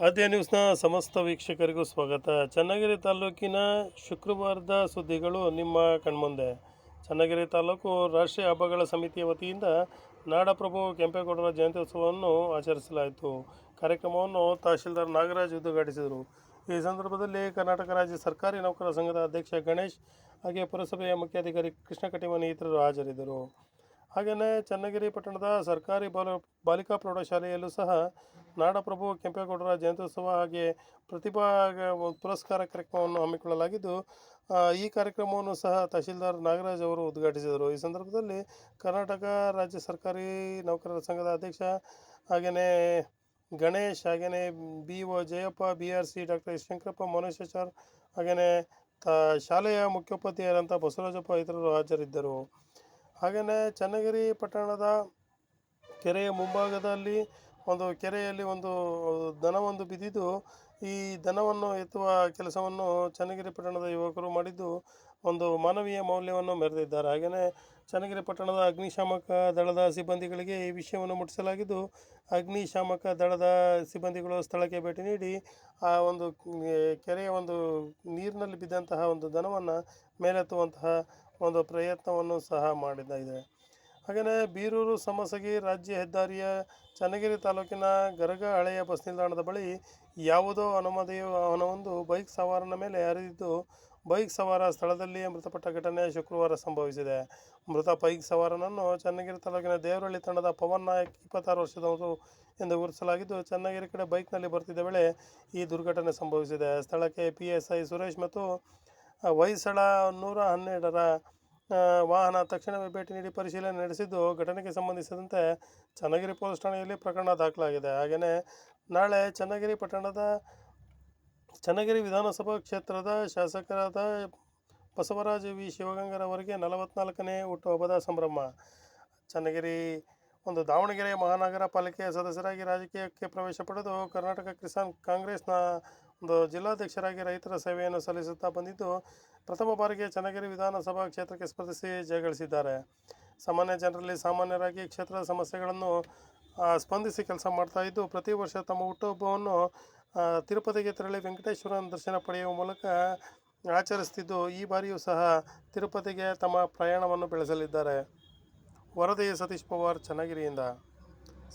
ಆದ್ಯ ನ್ಯೂಸ್ನ ಸಮಸ್ತ ವೀಕ್ಷಕರಿಗೂ ಸ್ವಾಗತ. ಚನ್ನಗಿರಿ ತಾಲೂಕಿನ ಶುಕ್ರವಾರದ ಸುದ್ದಿಗಳು ನಿಮ್ಮ ಕಣ್ಮುಂದೆ. ಚನ್ನಗಿರಿ ತಾಲೂಕು ರಾಷ್ಟ್ರೀಯ ಹಬ್ಬಗಳ ಸಮಿತಿಯ ವತಿಯಿಂದ ನಾಡಪ್ರಭು ಕೆಂಪೇಗೌಡರ ಜಯಂತ್ಯುತ್ಸವವನ್ನು ಆಚರಿಸಲಾಯಿತು. ಕಾರ್ಯಕ್ರಮವನ್ನು ತಹಶೀಲ್ದಾರ್ ನಾಗರಾಜ್ ಉದ್ಘಾಟಿಸಿದರು. ಈ ಸಂದರ್ಭದಲ್ಲಿ ಕರ್ನಾಟಕ ರಾಜ್ಯ ಸರ್ಕಾರಿ ನೌಕರರ ಸಂಘದ ಅಧ್ಯಕ್ಷ ಗಣೇಶ್ ಹಾಗೆ ಪುರಸಭೆಯ ಮುಖ್ಯಾಧಿಕಾರಿ ಕೃಷ್ಣ ಕಟಿಮನಿ ಇತರರು ಹಾಜರಿದ್ದರು. ಹಾಗೆಯೇ ಚನ್ನಗಿರಿ ಪಟ್ಟಣದ ಸರ್ಕಾರಿ ಬಾಲ, ಬಾಲಿಕಾ ಪ್ರೌಢಶಾಲೆಯಲ್ಲೂ ಸಹ ನಾಡಪ್ರಭು ಕೆಂಪೇಗೌಡರ ಜಯಂತ್ಯೋತ್ಸವ ಹಾಗೆ ಪ್ರತಿಭಾ ಪುರಸ್ಕಾರ ಕಾರ್ಯಕ್ರಮವನ್ನು ಹಮ್ಮಿಕೊಳ್ಳಲಾಗಿದ್ದು ಈ ಕಾರ್ಯಕ್ರಮವನ್ನು ಸಹ ತಹಶೀಲ್ದಾರ್ ನಾಗರಾಜ್ ಅವರು ಉದ್ಘಾಟಿಸಿದರು. ಈ ಸಂದರ್ಭದಲ್ಲಿ ಕರ್ನಾಟಕ ರಾಜ್ಯ ಸರ್ಕಾರಿ ನೌಕರರ ಸಂಘದ ಅಧ್ಯಕ್ಷ ಹಾಗೆಯೇ ಗಣೇಶ್, ಹಾಗೆಯೇ B O Jayappa, B R C doctor Shankarappa Mouneshachar ಹಾಗೆಯೇ ತ, ಶಾಲೆಯ ಮುಖ್ಯೋಪಾಧ್ಯಾಯರಂಥ ಬಸವರಾಜಪ್ಪ ಇತರರು ಹಾಜರಿದ್ದರು. ಹಾಗೆಯೇ ಚನ್ನಗಿರಿ ಪಟ್ಟಣದ ಕೆರೆಯ ಮುಂಭಾಗದಲ್ಲಿ ಒಂದು ಕೆರೆಯಲ್ಲಿ ಒಂದು ದನವೊಂದು ಬಿದ್ದಿದ್ದು, ಈ ದನವನ್ನು ಎತ್ತುವ ಕೆಲಸವನ್ನು ಚನ್ನಗಿರಿ ಪಟ್ಟಣದ ಯುವಕರು ಮಾಡಿದ್ದು ಒಂದು ಮಾನವೀಯ ಮೌಲ್ಯವನ್ನು ಮೆರೆದಿದ್ದಾರೆ. ಹಾಗೆಯೇ ಚನ್ನಗಿರಿ ಪಟ್ಟಣದ ಅಗ್ನಿಶಾಮಕ ದಳದ ಸಿಬ್ಬಂದಿಗಳಿಗೆ ಈ ವಿಷಯವನ್ನು ಮುಟ್ಟಿಸಲಾಗಿದ್ದು, ಅಗ್ನಿಶಾಮಕ ದಳದ ಸಿಬ್ಬಂದಿಗಳು ಸ್ಥಳಕ್ಕೆ ಭೇಟಿ ನೀಡಿ, ಆ ಒಂದು ಕೆರೆಯ ಒಂದು ನೀರಿನಲ್ಲಿ ಬಿದ್ದಂತಹ ಒಂದು ದನವನ್ನು ಮೇಲೆತ್ತುವಂತಹ ಒಂದು ಪ್ರಯತ್ನವನ್ನು ಸಹ ಮಾಡಿದ್ದಾಗಿದೆ ಹಾಗೆಯೇ ಬೀರೂರು ಸಮಸಗಿ ರಾಜ್ಯ ಹೆದ್ದಾರಿಯ ಚನ್ನಗಿರಿ ತಾಲೂಕಿನ ಗರಗ ಹಳೆಯ ಬಸ್ ನಿಲ್ದಾಣದ ಬಳಿ ಯಾವುದೋ ಅನುಮತಿಯ ವಾಹನವೊಂದು ಬೈಕ್ ಸವಾರನ ಮೇಲೆ ಹರಿದಿದ್ದು ಬೈಕ್ ಸವಾರ ಸ್ಥಳದಲ್ಲಿಯೇ ಮೃತಪಟ್ಟ ಘಟನೆ ಶುಕ್ರವಾರ ಸಂಭವಿಸಿದೆ. ಮೃತ ಬೈಕ್ ಸವಾರನನ್ನು ಚನ್ನಗಿರಿ ತಾಲೂಕಿನ ದೇವರಹಳ್ಳಿ ತಂಡದ ಪವನ್ ನಾಯಕ್ ಇಪ್ಪತ್ತಾರು ವರ್ಷದವರು ಎಂದು ಗುರುತಿಸಲಾಗಿದ್ದು, ಚನ್ನಗಿರಿ ಕಡೆ ಬೈಕ್ನಲ್ಲಿ ಬರ್ತಿದ್ದ ವೇಳೆ ಈ ದುರ್ಘಟನೆ ಸಂಭವಿಸಿದೆ. ಸ್ಥಳಕ್ಕೆ ಪಿ ಎಸ್ ಐ ಸುರೇಶ್ ಮತ್ತು ಹೊಯ್ಸಳ ನೂರ ಹನ್ನೆರಡರ ವಾಹನ ತಕ್ಷಣವೇ ಭೇಟಿ ನೀಡಿ ಪರಿಶೀಲನೆ ನಡೆಸಿದ್ದು ಘಟನೆಗೆ ಸಂಬಂಧಿಸಿದಂತೆ ಚನ್ನಗಿರಿ ಪೊಲೀಸ್ ಠಾಣೆಯಲ್ಲಿ ಪ್ರಕರಣ ದಾಖಲಾಗಿದೆ. ಹಾಗೆಯೇ ನಾಳೆ ಚನ್ನಗಿರಿ ಪಟ್ಟಣದ ಚನ್ನಗಿರಿ ವಿಧಾನಸಭಾ ಕ್ಷೇತ್ರದ ಶಾಸಕರಾದ ಬಸವರಾಜ ವಿ. ಶಿವಗಂಗರವರಿಗೆ ನಲವತ್ನಾಲ್ಕನೇ ಹುಟ್ಟುಹಬ್ಬದ ಸಂಭ್ರಮ. ಚನ್ನಗಿರಿ ಒಂದು ದಾವಣಗೆರೆ ಮಹಾನಗರ ಪಾಲಿಕೆಯ ಸದಸ್ಯರಾಗಿ ರಾಜಕೀಯಕ್ಕೆ ಪ್ರವೇಶ ಪಡೆದು ಕರ್ನಾಟಕ ಕಿಸಾನ್ ಕಾಂಗ್ರೆಸ್ನ ಒಂದು ಜಿಲ್ಲಾಧ್ಯಕ್ಷರಾಗಿ ರೈತರ ಸೇವೆಯನ್ನು ಸಲ್ಲಿಸುತ್ತಾ ಬಂದಿದ್ದು ಪ್ರಥಮ ಬಾರಿಗೆ ಚನ್ನಗಿರಿ ವಿಧಾನಸಭಾ ಕ್ಷೇತ್ರಕ್ಕೆ ಸ್ಪರ್ಧಿಸಿ ಜಯಗಳಿಸಿದ್ದಾರೆ ಸಾಮಾನ್ಯ ಜನರಲ್ಲಿ ಸಾಮಾನ್ಯರಾಗಿ ಕ್ಷೇತ್ರದ ಸಮಸ್ಯೆಗಳನ್ನು ಸ್ಪಂದಿಸಿ ಕೆಲಸ ಮಾಡ್ತಾ ಇದ್ದು ಪ್ರತಿ ವರ್ಷ ತಮ್ಮ ಹುಟ್ಟುಹಬ್ಬವನ್ನು ತಿರುಪತಿಗೆ ತೆರಳಿ ವೆಂಕಟೇಶ್ವರನ ದರ್ಶನ ಪಡೆಯುವ ಮೂಲಕ ಆಚರಿಸ್ತಿದ್ದು ಈ ಬಾರಿಯೂ ಸಹ ತಿರುಪತಿಗೆ ತಮ್ಮ ಪ್ರಯಾಣವನ್ನು ಬೆಳೆಸಲಿದ್ದಾರೆ. ವರದಿ ಸತೀಶ್ ಪವಾರ್, ಚನ್ನಗಿರಿಯಿಂದ.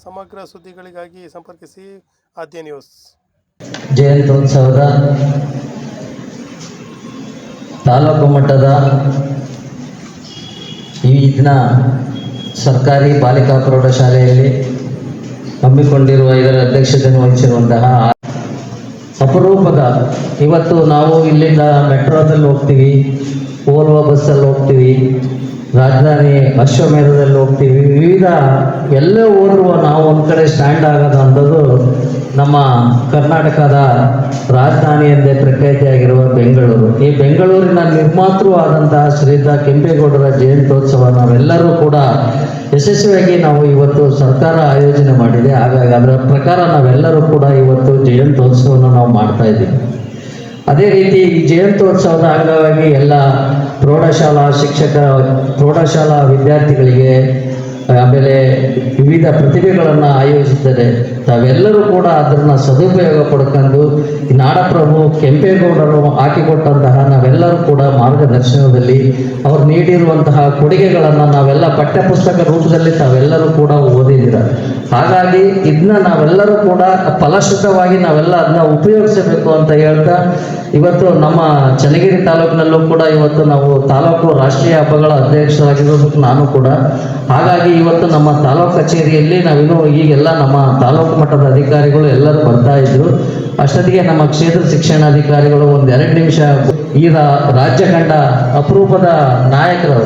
ಸಮಗ್ರ ಸುದ್ದಿಗಳಿಗಾಗಿ ಸಂಪರ್ಕಿಸಿ ಆದ್ಯ ನ್ಯೂಸ್. ಜಯಂತ್ಯೋತ್ಸವದ ತಾಲೂಕು ಮಟ್ಟದ ಈ ದಿನ ಸರ್ಕಾರಿ ಬಾಲಿಕಾ ಪ್ರೌಢಶಾಲೆಯಲ್ಲಿ ಹಮ್ಮಿಕೊಂಡಿರುವ ಇದರ ಅಧ್ಯಕ್ಷತೆಯನ್ನು ವಹಿಸಿರುವಂತಹ ಅಪರೂಪದ ಇವತ್ತು ನಾವು ಇಲ್ಲಿಂದ ಮೆಟ್ರೋದಲ್ಲಿ ಹೋಗ್ತೀವಿ, ಓಲ್ವಾ ಬಸ್ಸಲ್ಲಿ ಹೋಗ್ತೀವಿ, ರಾಜಧಾನಿ ಅಶ್ವಮೇಧದಲ್ಲಿ ಹೋಗ್ತೀವಿ, ವಿವಿಧ ಎಲ್ಲೇ ಹೋದ್ರೂ ನಾವು ಒಂದು ಕಡೆ ಸ್ಟ್ಯಾಂಡ್ ಆಗೋದು ಅಂಥದ್ದು ನಮ್ಮ ಕರ್ನಾಟಕದ ರಾಜಧಾನಿ ಎಂದೇ ಪ್ರಖ್ಯಾತಿಯಾಗಿರುವ ಬೆಂಗಳೂರು. ಈ ಬೆಂಗಳೂರಿನ ನಿರ್ಮಾತೃ ಆದಂತಹ ಶ್ರೀಧಾ ಕೆಂಪೇಗೌಡರ ಜಯಂತ್ಯೋತ್ಸವ ನಾವೆಲ್ಲರೂ ಕೂಡ ಯಶಸ್ವಿಯಾಗಿ ನಾವು ಇವತ್ತು ಸರ್ಕಾರ ಆಯೋಜನೆ ಮಾಡಿದೆ. ಹಾಗಾಗಿ ಅದರ ಪ್ರಕಾರ ನಾವೆಲ್ಲರೂ ಕೂಡ ಇವತ್ತು ಜಯಂತ್ಯೋತ್ಸವವನ್ನು ನಾವು ಮಾಡ್ತಾ ಇದ್ದೀವಿ. ಅದೇ ರೀತಿ ಈ ಜಯಂತ್ಯೋತ್ಸವದ ಅಂಗವಾಗಿ ಎಲ್ಲ ಪ್ರೌಢಶಾಲಾ ಶಿಕ್ಷಕ, ಪ್ರೌಢಶಾಲಾ ವಿದ್ಯಾರ್ಥಿಗಳಿಗೆ, ಆಮೇಲೆ ವಿವಿಧ ಪ್ರತಿಭೆಗಳನ್ನು ಆಯೋಜಿಸಿದ್ದಾರೆ. ತಾವೆಲ್ಲರೂ ಕೂಡ ಅದನ್ನ ಸದುಪಯೋಗ ಪಡ್ಕೊಂಡು ನಾಡಪ್ರಭು ಕೆಂಪೇಗೌಡರು ಹಾಕಿಕೊಟ್ಟಂತಹ ನಾವೆಲ್ಲರೂ ಕೂಡ ಮಾರ್ಗದರ್ಶನದಲ್ಲಿ ಅವ್ರು ನೀಡಿರುವಂತಹ ಕೊಡುಗೆಗಳನ್ನು ನಾವೆಲ್ಲ ಪಠ್ಯಪುಸ್ತಕ ರೂಪದಲ್ಲಿ ತಾವೆಲ್ಲರೂ ಕೂಡ ಓದಿದ್ದೀರ. ಹಾಗಾಗಿ ಇದನ್ನ ನಾವೆಲ್ಲರೂ ಕೂಡ ಫಲಶ್ರುತವಾಗಿ ನಾವೆಲ್ಲ ಅದನ್ನ ಉಪಯೋಗಿಸಬೇಕು ಅಂತ ಹೇಳ್ತಾ ಇವತ್ತು ನಮ್ಮ ಚನ್ನಗಿರಿ ತಾಲೂಕಿನಲ್ಲೂ ಕೂಡ ಇವತ್ತು ನಾವು ತಾಲೂಕು ರಾಷ್ಟ್ರೀಯ ಹಬ್ಬಗಳ ಅಧ್ಯಕ್ಷರಾಗಿರೋದಕ್ಕೆ ನಾನು ಕೂಡ ಹಾಗಾಗಿ ಇವತ್ತು ನಮ್ಮ ತಾಲೂಕು ಕಚೇರಿಯಲ್ಲಿ ನಾವಿನ್ನು ಈಗೆಲ್ಲ ನಮ್ಮ ತಾಲೂಕು ಮಟ್ಟದ ಅಧಿಕಾರಿಗಳು ಎಲ್ಲರೂ ಬರ್ತಾ ಇದ್ರು. ಅಷ್ಟೊತ್ತಿಗೆ ನಮ್ಮ ಕ್ಷೇತ್ರ ಶಿಕ್ಷಣಾಧಿಕಾರಿಗಳು ಒಂದು ಎರಡು ನಿಮಿಷ ಈ ರಾಜ್ಯ ಕಂಡ ಅಪರೂಪದ ನಾಯಕರು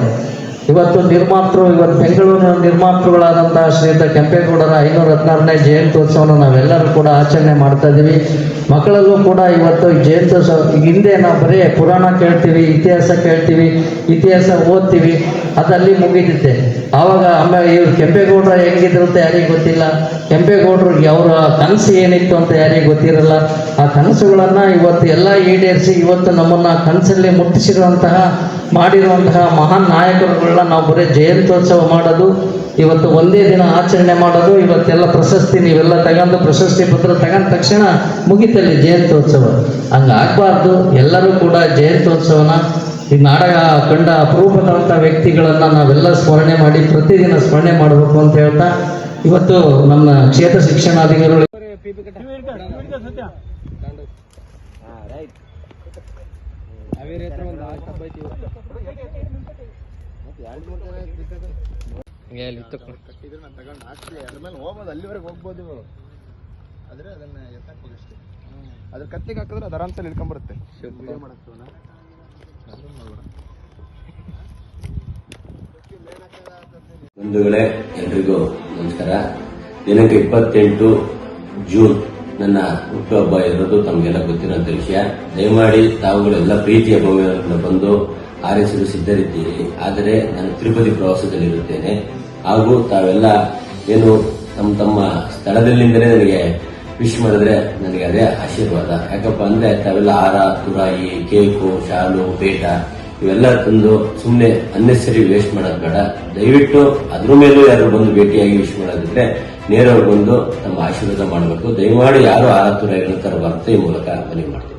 ಇವತ್ತು ನಿರ್ಮಾತೃ ಇವತ್ತು ಬೆಂಗಳೂರಿನ ನಿರ್ಮಾತೃಗಳಾದಂತಹ ಶ್ರೀಯುತ ಕೆಂಪೇಗೌಡರ ಐನೂರ ಹದಿನಾರನೇ ಜಯಂತ್ಯೋತ್ಸವನ ನಾವೆಲ್ಲರೂ ಕೂಡ ಆಚರಣೆ ಮಾಡ್ತಾ ಇದ್ದೀವಿ. ಮಕ್ಕಳಲ್ಲೂ ಕೂಡ ಇವತ್ತು ಜಯಂತ್ಯೋತ್ಸವ ಹಿಂದೆ ನಾವು ಬರೀ ಪುರಾಣ ಕೇಳ್ತೀವಿ, ಇತಿಹಾಸ ಕೇಳ್ತೀವಿ, ಇತಿಹಾಸ ಓದ್ತೀವಿ ಅದಲ್ಲಿ ಮುಗಿದಿದ್ದೆ ಆವಾಗ ಆಮೇಲೆ ಇವ್ರು ಕೆಂಪೇಗೌಡರ ಹೆಂಗಿದ್ರು ಅಂತ ಯಾರಿಗೂ ಗೊತ್ತಿಲ್ಲ. ಕೆಂಪೇಗೌಡರಿಗೆ ಅವರ ಕನಸು ಏನಿತ್ತು ಅಂತ ಯಾರಿಗೂ ಗೊತ್ತಿರಲ್ಲ. ಆ ಕನಸುಗಳನ್ನು ಇವತ್ತು ಎಲ್ಲ ಈಡೇರಿಸಿ ಇವತ್ತು ನಮ್ಮನ್ನು ಕನಸಲ್ಲಿ ಮುಟ್ಟಿಸಿರುವಂತಹ ಮಾಡಿರುವಂತಹ ಮಹಾನ್ ನಾಯಕರುಗಳನ್ನ ನಾವು ಬರೀ ಜಯಂತ್ಯೋತ್ಸವ ಮಾಡೋದು ಇವತ್ತು ಒಂದೇ ದಿನ ಆಚರಣೆ ಮಾಡೋದು ಇವತ್ತೆಲ್ಲ ಪ್ರಶಸ್ತಿ ನೀವೆಲ್ಲ ತಗೊಂಡು ಪ್ರಶಸ್ತಿ ಪತ್ರ ತಗೊಂಡ ತಕ್ಷಣ ಮುಗಿತಲ್ಲಿ ಜಯಂತ್ಯೋತ್ಸವ. ಹಂಗಾಗಬಾರ್ದು ಎಲ್ಲರೂ ಕೂಡ ಜಯಂತ್ಯೋತ್ಸವನ ಈ ನಾಟಕ ಕಂಡ ಅಪರೂಪದಂಥ ವ್ಯಕ್ತಿಗಳನ್ನು ನಾವೆಲ್ಲ ಸ್ಮರಣೆ ಮಾಡಿ ಪ್ರತಿದಿನ ಸ್ಮರಣೆ ಮಾಡಬೇಕು ಅಂತ ಹೇಳ್ತಾ ಇವತ್ತು ನಮ್ಮ ಕ್ಷೇತ್ರ ಶಿಕ್ಷಣಾಧಿಕಾರಿಗಳು ಕಟ್ಟಿದ್ರೆ ನಾನು ತಗೊಂಡು ಹಾಕ್ಲಿ ಅದ್ರ ಮೇಲೆ ಹೋಗ್ಬೋದು ಅಲ್ಲಿವರೆಗೆ ಹೋಗ್ಬೋದು ಆದರೆ ಅದನ್ನ ಎತ್ತಾಕ್ಬೇಕು ಅಷ್ಟೇ. ಅದ್ರ ಕತ್ತಿಗೆ ಹಾಕಿದ್ರೆ ಅದು ಆರಾಮ್ಸಲ್ಲಿ ಇಳ್ಕೊಂಬರುತ್ತೆ ಬಂಧುಗಳೇ ಎಲ್ರಿಗೂ ನಮಸ್ಕಾರ. ದಿನಕ್ಕೆ ಇಪ್ಪತ್ತೆಂಟು ಜೂನ್. ನನ್ನ ಹುಟ್ಟುಹಬ್ಬ ಇರೋದು ತಮಗೆಲ್ಲ ಗೊತ್ತಿರೋ ವಿಷಯ. ದಯಮಾಡಿ ತಾವುಗಳೆಲ್ಲ ಪ್ರೀತಿಯ ಭವ್ಯಗಳನ್ನು ಬಂದು ಆರೈಸಲು ಸಿದ್ಧರಿದ್ದೀರಿ. ಆದರೆ ನಾನು ತಿರುಪತಿ ಪ್ರವಾಸದಲ್ಲಿರುತ್ತೇನೆ. ಹಾಗೂ ತಾವೆಲ್ಲ ಏನು ತಮ್ಮ ತಮ್ಮ ಸ್ಥಳದಲ್ಲಿಂದಲೇ ನನಗೆ ವಿಶ್ ಮಾಡಿದ್ರೆ ನನಗೆ ಅದೇ ಆಶೀರ್ವಾದ. ಯಾಕಪ್ಪ ಅಂದ್ರೆ ತಾವೆಲ್ಲ ಹಾರ ತುರಾಯಿ, ಕೇಕು, ಶಾಲು, ಪೇಟ ಇವೆಲ್ಲ ತಂದು ಸುಮ್ಮನೆ ಅನ್ನೆಸರಿ ವೇಸ್ಟ್ ಮಾಡೋದು ಬೇಡ. ದಯವಿಟ್ಟು ಅದ್ರ ಮೇಲೂ ಯಾರು ಬಂದು ಭೇಟಿಯಾಗಿ ವಿಶ್ ಮಾಡೋದಿದ್ರೆ ನೇರವಾಗಿ ಬಂದು ತಮ್ಮ ಆಶೀರ್ವಾದ ಮಾಡಬೇಕು. ದಯಮಾಡಿ ಯಾರು ಹಾರ ತುರಾಯಿಗಳನ್ನು ತರಬಾರ್ದು ಮೂಲಕ ಮನವಿ ಮಾಡ್ತೀನಿ